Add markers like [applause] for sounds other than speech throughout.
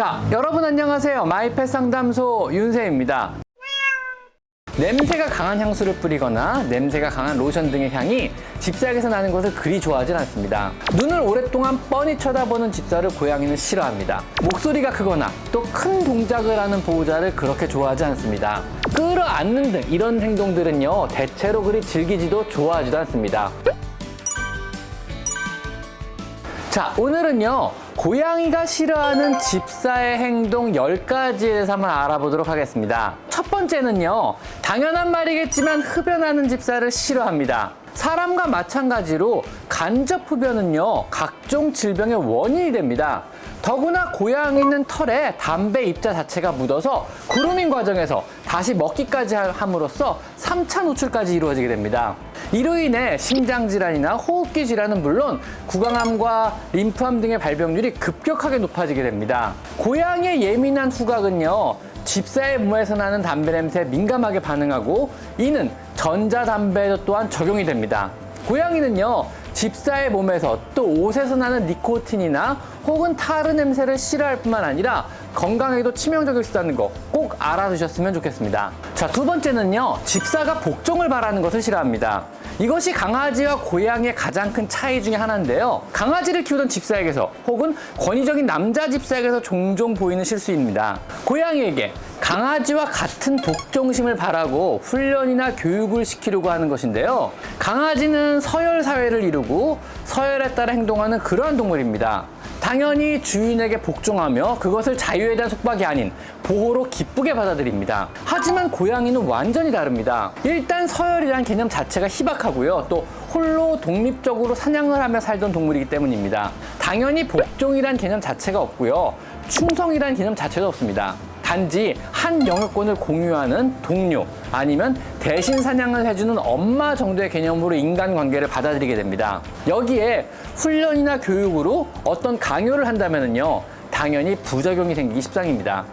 자, 여러분 안녕하세요. 마이펫 상담소 윤세입니다. 냄새가 강한 향수를 뿌리거나 냄새가 강한 로션 등의 향이 집사에게서 나는 것을 그리 좋아하진 않습니다. 눈을 오랫동안 뻔히 쳐다보는 집사를 고양이는 싫어합니다. 목소리가 크거나 또 큰 동작을 하는 보호자를 그렇게 좋아하지 않습니다. 끌어안는 등 이런 행동들은요, 대체로 그리 즐기지도 좋아하지도 않습니다. 자, 오늘은요, 고양이가 싫어하는 집사의 행동 10가지에 대해서 한번 알아보도록 하겠습니다. 첫 번째는요, 당연한 말이겠지만 흡연하는 집사를 싫어합니다. 사람과 마찬가지로 간접 흡연은요, 각종 질병의 원인이 됩니다. 더구나 고양이는 털에 담배 입자 자체가 묻어서 그루밍 과정에서 다시 먹기까지 함으로써 3차 노출까지 이루어지게 됩니다. 이로 인해 심장 질환이나 호흡기 질환은 물론 구강암과 림프암 등의 발병률이 급격하게 높아지게 됩니다. 고양이의 예민한 후각은요, 집사의 몸에서 나는 담배 냄새에 민감하게 반응하고 이는 전자담배도 또한 적용이 됩니다. 고양이는요, 집사의 몸에서 또 옷에서 나는 니코틴이나 혹은 타르 냄새를 싫어할 뿐만 아니라 건강에도 치명적일 수 있다는 거 꼭 알아두셨으면 좋겠습니다. 자, 두 번째는요, 집사가 복종을 바라는 것을 싫어합니다. 이것이 강아지와 고양이의 가장 큰 차이 중에 하나인데요. 강아지를 키우던 집사에게서 혹은 권위적인 남자 집사에게서 종종 보이는 실수입니다. 고양이에게 강아지와 같은 독종심을 바라고 훈련이나 교육을 시키려고 하는 것인데요. 강아지는 서열 사회를 이루고 서열에 따라 행동하는 그러한 동물입니다. 당연히 주인에게 복종하며 그것을 자유에 대한 속박이 아닌 보호로 기쁘게 받아들입니다. 하지만 고양이는 완전히 다릅니다. 일단 서열이라는 개념 자체가 희박하고요. 또 홀로 독립적으로 사냥을 하며 살던 동물이기 때문입니다. 당연히 복종이란 개념 자체가 없고요. 충성이란 개념 자체도 없습니다. 단지 한 영역권을 공유하는 동료 아니면 대신 사냥을 해주는 엄마 정도의 개념으로 인간관계를 받아들이게 됩니다. 여기에 훈련이나 교육으로 어떤 강요를 한다면요 당연히 부작용이 생기기 십상입니다.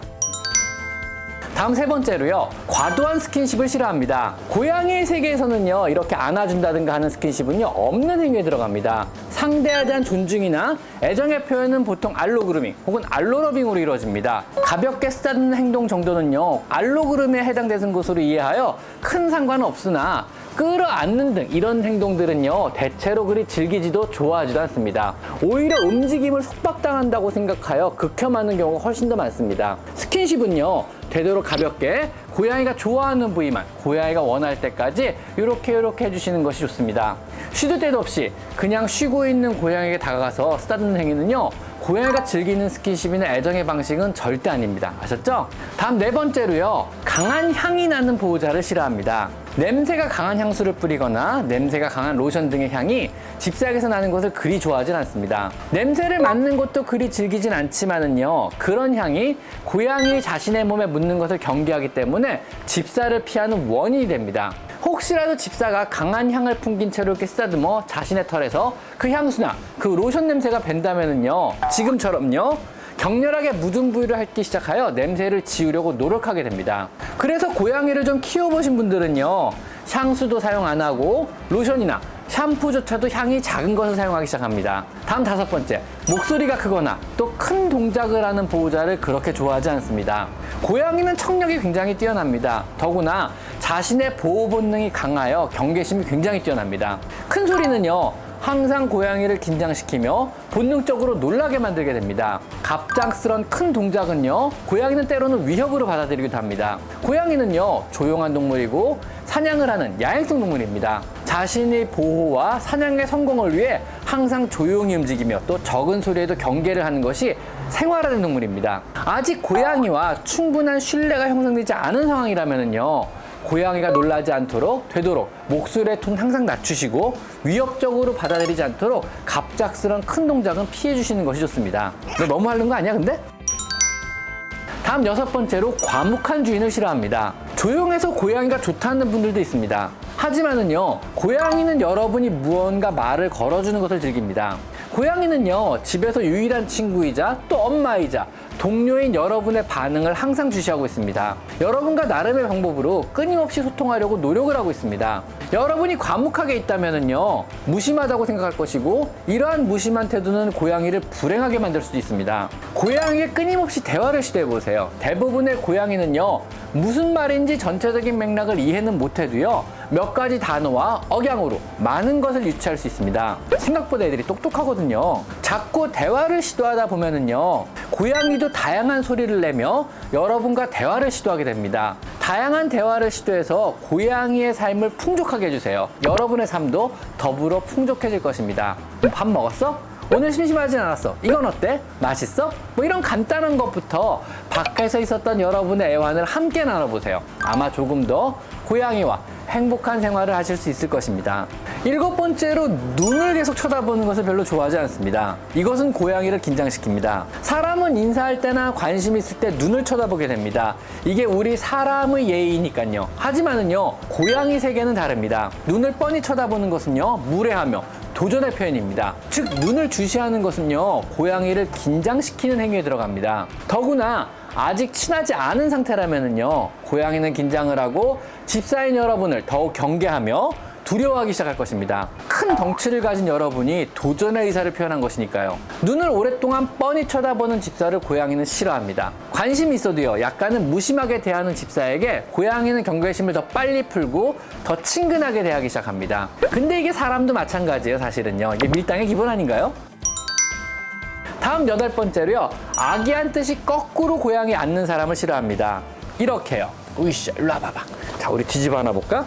다음 세 번째로요. 과도한 스킨십을 싫어합니다. 고양이의 세계에서는요. 이렇게 안아준다든가 하는 스킨십은요. 없는 행위에 들어갑니다. 상대에 대한 존중이나 애정의 표현은 보통 알로그루밍 혹은 알로러빙으로 이루어집니다. 가볍게 쓰다듬는 행동 정도는요. 알로그루밍에 해당되는 것으로 이해하여 큰 상관은 없으나 끌어안는 등 이런 행동들은요 대체로 그리 즐기지도 좋아하지도 않습니다 오히려 움직임을 속박당한다고 생각하여 극혐하는 경우가 훨씬 더 많습니다 스킨십은요 되도록 가볍게 고양이가 좋아하는 부위만 고양이가 원할 때까지 이렇게 이렇게 해주시는 것이 좋습니다. 쉬도 때도 없이 그냥 쉬고 있는 고양이에게 다가가서 쓰다듬는 행위는요 고양이가 즐기는 스킨십이나 애정의 방식은 절대 아닙니다. 아셨죠? 다음 네 번째로요 강한 향이 나는 보호자를 싫어합니다 냄새가 강한 향수를 뿌리거나 냄새가 강한 로션 등의 향이 집사에게서 나는 것을 그리 좋아하진 않습니다. 냄새를 맡는 것도 그리 즐기진 않지만은요, 그런 향이 고양이 자신의 몸에 묻는 것을 경계하기 때문에 집사를 피하는 원인이 됩니다. 혹시라도 집사가 강한 향을 풍긴 채로 이렇게 쓰다듬어 자신의 털에서 그 향수나 그 로션 냄새가 밴다면은요, 지금처럼요, 격렬하게 묻은 부위를 핥기 시작하여 냄새를 지우려고 노력하게 됩니다. 그래서 고양이를 좀 키워보신 분들은요, 향수도 사용 안 하고 로션이나 샴푸조차도 향이 작은 것을 사용하기 시작합니다. 다음 다섯 번째, 목소리가 크거나 또 큰 동작을 하는 보호자를 그렇게 좋아하지 않습니다. 고양이는 청력이 굉장히 뛰어납니다. 더구나 자신의 보호 본능이 강하여 경계심이 굉장히 뛰어납니다. 큰 소리는요, 항상 고양이를 긴장시키며 본능적으로 놀라게 만들게 됩니다. 갑작스런 큰 동작은요, 고양이는 때로는 위협으로 받아들이기도 합니다. 고양이는요, 조용한 동물이고 사냥을 하는 야행성 동물입니다. 자신의 보호와 사냥의 성공을 위해 항상 조용히 움직이며 또 적은 소리에도 경계를 하는 것이 생활화된 동물입니다. 아직 고양이와 충분한 신뢰가 형성되지 않은 상황이라면요. 고양이가 놀라지 않도록 되도록 목소리의 톤 항상 낮추시고 위협적으로 받아들이지 않도록 갑작스런 큰 동작은 피해 주시는 것이 좋습니다. 너 너무 하는 거 아니야, 근데? 다음 여섯 번째로 과묵한 주인을 싫어합니다. 조용해서 고양이가 좋다는 분들도 있습니다. 하지만은요, 고양이는 여러분이 무언가 말을 걸어주는 것을 즐깁니다. 고양이는요, 집에서 유일한 친구이자 또 엄마이자 동료인 여러분의 반응을 항상 주시하고 있습니다. 여러분과 나름의 방법으로 끊임없이 소통하려고 노력을 하고 있습니다. 여러분이 과묵하게 있다면요 무심하다고 생각할 것이고 이러한 무심한 태도는 고양이를 불행하게 만들 수도 있습니다. 고양이에 끊임없이 대화를 시도해 보세요. 대부분의 고양이는요 무슨 말인지 전체적인 맥락을 이해는 못해도요 몇 가지 단어와 억양으로 많은 것을 유추할 수 있습니다. 생각보다 애들이 똑똑하거든요. 자꾸 대화를 시도하다 보면은요 고양이도 다양한 소리를 내며 여러분과 대화를 시도하게 됩니다. 다양한 대화를 시도해서 고양이의 삶을 풍족하게 해주세요. 여러분의 삶도 더불어 풍족해질 것입니다. 밥 먹었어? 오늘 심심하진 않았어. 이건 어때? 맛있어? 뭐 이런 간단한 것부터 밖에서 있었던 여러분의 애환을 함께 나눠보세요. 아마 조금 더 고양이와 행복한 생활을 하실 수 있을 것입니다. 일곱 번째로 눈을 계속 쳐다보는 것을 별로 좋아하지 않습니다. 이것은 고양이를 긴장시킵니다. 사람은 인사할 때나 관심 있을 때 눈을 쳐다보게 됩니다. 이게 우리 사람의 예의니까요. 하지만은요, 고양이 세계는 다릅니다. 눈을 뻔히 쳐다보는 것은요, 무례하며 도전의 표현입니다. 즉 눈을 주시하는 것은요 고양이를 긴장시키는 행위에 들어갑니다. 더구나 아직 친하지 않은 상태라면은요 고양이는 긴장을 하고 집사인 여러분을 더욱 경계하며 두려워하기 시작할 것입니다. 큰 덩치를 가진 여러분이 도전의 의사를 표현한 것이니까요. 눈을 오랫동안 뻔히 쳐다보는 집사를 고양이는 싫어합니다. 관심이 있어도요, 약간은 무심하게 대하는 집사에게 고양이는 경계심을 더 빨리 풀고 더 친근하게 대하기 시작합니다. 근데 이게 사람도 마찬가지예요, 사실은요. 이게 밀당의 기본 아닌가요? 다음 여덟 번째로요, 아기한 뜻이 거꾸로 고양이 앉는 사람을 싫어합니다. 이렇게요. 으쌰, 일로 와봐봐. 자, 우리 뒤집어 하나 볼까?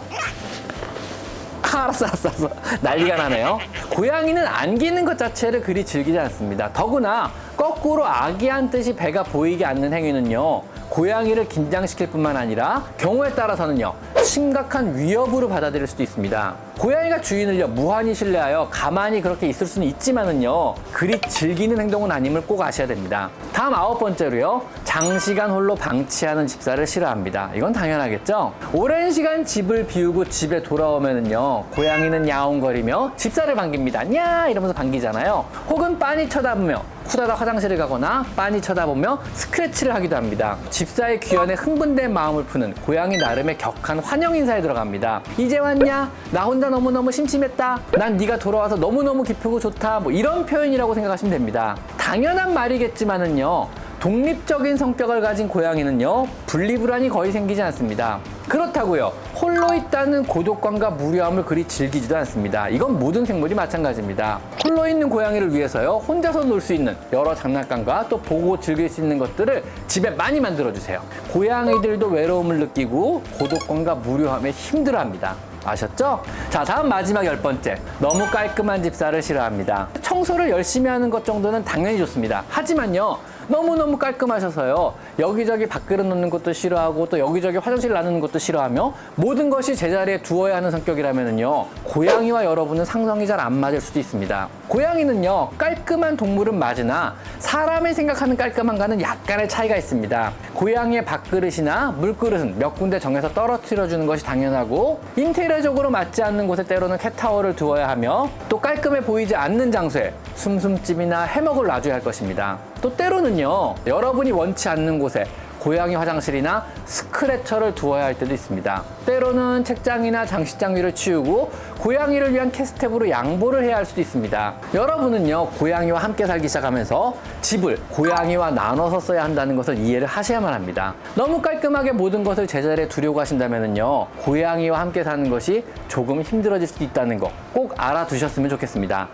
아, [laughs] 알았어, 알았어, 알았어. 난리가 나네요. 고양이는 안기는 것 자체를 그리 즐기지 않습니다. 더구나 거꾸로 아기한 뜻이 배가 보이게 앉는 행위는요. 고양이를 긴장시킬 뿐만 아니라 경우에 따라서는요. 심각한 위협으로 받아들일 수도 있습니다. 고양이가 주인을요 무한히 신뢰하여 가만히 그렇게 있을 수는 있지만은요 그리 즐기는 행동은 아님을 꼭 아셔야 됩니다. 다음 아홉 번째로요 장시간 홀로 방치하는 집사를 싫어합니다. 이건 당연하겠죠. 오랜 시간 집을 비우고 집에 돌아오면은요 고양이는 야옹거리며 집사를 반깁니다. 냐 이러면서 반기잖아요. 혹은 빤히 쳐다보며 후다닥 화장실을 가거나 빤히 쳐다보며 스크래치를 하기도 합니다. 집사의 귀환에 흥분된 마음을 푸는 고양이 나름의 격한 환영 인사에 들어갑니다. 이제 왔냐? 나 혼자 너무너무 심심했다. 난 네가 돌아와서 너무너무 기쁘고 좋다. 뭐 이런 표현이라고 생각하시면 됩니다. 당연한 말이겠지만은요. 독립적인 성격을 가진 고양이는요 분리불안이 거의 생기지 않습니다. 그렇다고요 홀로 있다는 고독감과 무료함을 그리 즐기지도 않습니다. 이건 모든 생물이 마찬가지입니다. 홀로 있는 고양이를 위해서요 혼자서 놀 수 있는 여러 장난감과 또 보고 즐길 수 있는 것들을 집에 많이 만들어 주세요. 고양이들도 외로움을 느끼고 고독감과 무료함에 힘들어합니다. 아셨죠? 자, 다음 마지막 열 번째. 너무 깔끔한 집사를 싫어합니다. 청소를 열심히 하는 것 정도는 당연히 좋습니다. 하지만요. 너무너무 깔끔하셔서요. 여기저기 밥그릇 놓는 것도 싫어하고 또 여기저기 화장실 나누는 것도 싫어하며 모든 것이 제자리에 두어야 하는 성격이라면요. 고양이와 여러분은 상성이 잘 안 맞을 수도 있습니다. 고양이는요. 깔끔한 동물은 맞으나 사람이 생각하는 깔끔함과는 약간의 차이가 있습니다. 고양이의 밥그릇이나 물그릇은 몇 군데 정해서 떨어뜨려 주는 것이 당연하고 인테리어적으로 맞지 않는 곳에 때로는 캣타워를 두어야 하며 또 깔끔해 보이지 않는 장소에 숨숨집이나 해먹을 놔줘야 할 것입니다. 또 때로는요, 여러분이 원치 않는 곳에 고양이 화장실이나 스크래처를 두어야 할 때도 있습니다. 때로는 책장이나 장식장 위를 치우고 고양이를 위한 캐스텝으로 양보를 해야 할 수도 있습니다. 여러분은요, 고양이와 함께 살기 시작하면서 집을 고양이와 나눠서 써야 한다는 것을 이해를 하셔야만 합니다. 너무 깔끔하게 모든 것을 제자리에 두려고 하신다면요, 고양이와 함께 사는 것이 조금 힘들어질 수도 있다는 거 꼭 알아두셨으면 좋겠습니다.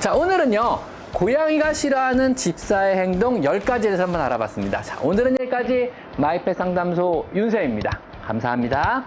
자, 오늘은요. 고양이가 싫어하는 집사의 행동 10가지에 대해서 한번 알아봤습니다. 자, 오늘은 여기까지 마이펫 상담소 윤세입니다. 감사합니다.